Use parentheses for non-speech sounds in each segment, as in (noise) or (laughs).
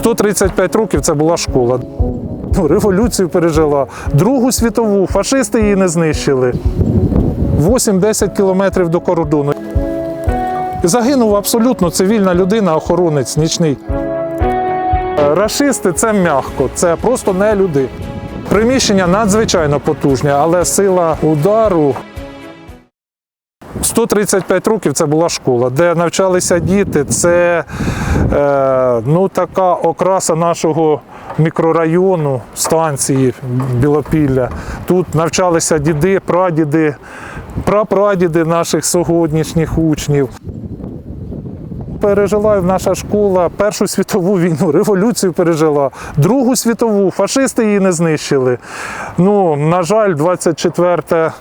135 років це була школа. Ну, Революцію пережила, Другу світову, фашисти її не знищили. 8-10 кілометрів до кордону. Загинув абсолютно цивільна людина, охоронець нічний. Рашисти це м'яко, це просто не люди. Приміщення надзвичайно потужне, але сила удару 135 років це була школа, де навчалися діти. Це е, ну, така окраса нашого мікрорайону, станції Білопілля. Тут навчалися діди, прадіди, прапрадіди наших сьогоднішніх учнів. Пережила наша школа Першу світову війну, (laughs) революцію пережила, Другу світову, фашисти її не знищили. Ну, на жаль, 24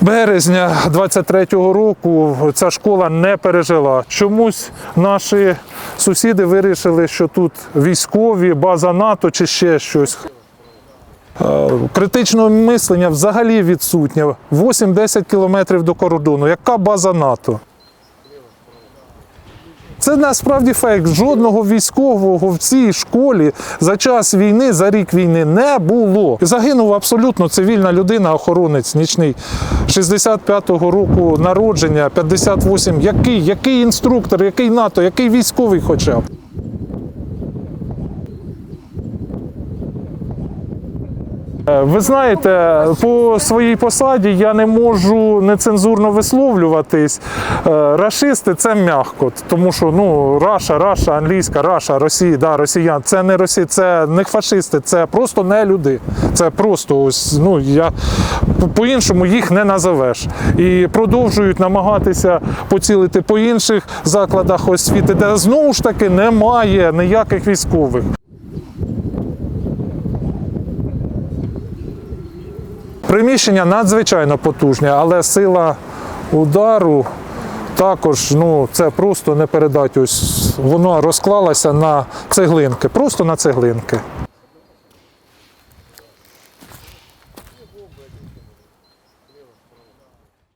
березня 23-го року ця школа не пережила. Чомусь наші сусіди вирішили, що тут військові, база НАТО чи ще щось. Е, Критичного мислення взагалі відсутнє. 8-10 кілометрів до кордону. Яка база НАТО? Це насправді фейк. Жодного військового в цій школі за час війни, за рік війни не було. Загинув абсолютно цивільна людина, охоронець нічний 65-го року народження, 58. Який, який інструктор, який НАТО, який військовий хоча б? Ви знаєте, по своїй посаді я не можу нецензурно висловлюватись. Е, Рашисти це м'яко, тому що ну Раша, Раша, англійська, Раша, Росія, да, росіян. Це не Росія, це не фашисти, це просто не люди. Це просто ось ну я по- по-іншому їх не назовеш. І продовжують намагатися поцілити по інших закладах освіти, де знову ж таки немає ніяких військових. Приміщення надзвичайно потужне, але сила удару також ну, це просто не передати. Ось Воно розклалося на цеглинки, просто на цеглинки.